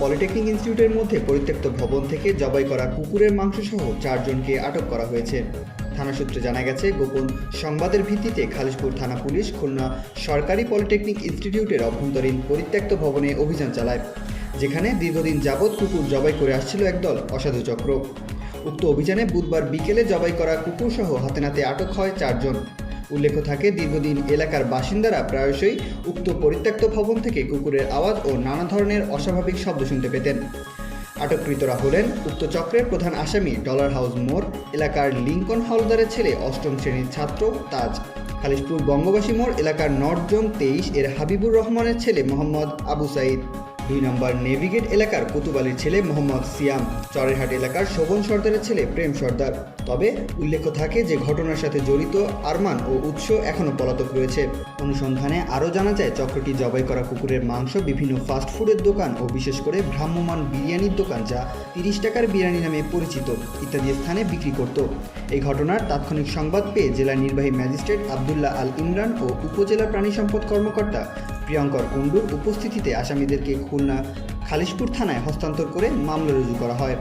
Polytechnic ইনস্টিটিউটের মধ্যে পরিত্যক্ত ভবন থেকে জবাই করা কুকুরের মাংসসহ চারজনকে আটক করা হয়েছে। থানা সূত্রে জানা গেছে, গোপন সংবাদের ভিত্তিতে খালিশপুর থানা পুলিশ খুলনা সরকারি পলিটেকনিক ইনস্টিটিউটের অভ্যন্তরীণ পরিত্যক্ত ভবনে অভিযান চালায়, যেখানে দীর্ঘদিন যাবৎ কুকুর জবাই করে আসছিল একদল অসাধু চক্র। উক্ত অভিযানে বুধবার বিকেলে জবাই করা কুকুরসহ হাতে নাতে আটক হয় চারজন। উল্লেখ্য থাকে, দীর্ঘদিন এলাকার বাসিন্দারা প্রায়শই উক্ত পরিত্যক্ত ভবন থেকে কুকুরের আওয়াজ ও নানা ধরনের অস্বাভাবিক শব্দ শুনতে পেতেন। আটককৃতরা হলেন উক্ত চক্রের প্রধান আসামি ডলার হাউস মোড় এলাকার লিঙ্কন হাওলদারের ছেলে অষ্টম শ্রেণির ছাত্র তাজ। খালিশপুর বঙ্গবাসী মোড় এলাকার নর্থ জোন তেইশ এর হাবিবুর রহমানের ছেলে মোহাম্মদ আবু সাইদ। দুই নম্বর নেভিগেট এলাকার কুতুবালির ছেলে মোহাম্মদ সিয়াম। চরেরহাট এলাকার শোভন সর্দারের ছেলে প্রেম সর্দার। তবে উল্লেখ্য থাকে যে ঘটনার সাথে জড়িত আরমান ও উৎস এখনও পলাতক রয়েছে। অনুসন্ধানে আরও জানা যায়, চক্রটি জবাই করা কুকুরের মাংস, বিভিন্ন ফাস্টফুডের দোকান ও বিশেষ করে ভ্রাম্যমান বিরিয়ানির দোকান যা তিরিশ টাকার বিরিয়ানি নামে পরিচিত, ইত্যাদি স্থানে বিক্রি করত। এই ঘটনার তাৎক্ষণিক সংবাদ পেয়ে জেলা নির্বাহী ম্যাজিস্ট্রেট আবদুল্লাহ আল ইমরান ও উপজেলা প্রাণী সম্পদ কর্মকর্তা প্রিয়ঙ্কর কুণ্ডুর উপস্থিতিতে আসামিদেরকে খুলনা খালিশপুর থানায় হস্তান্তর করে মামলা রুজু করা হয়।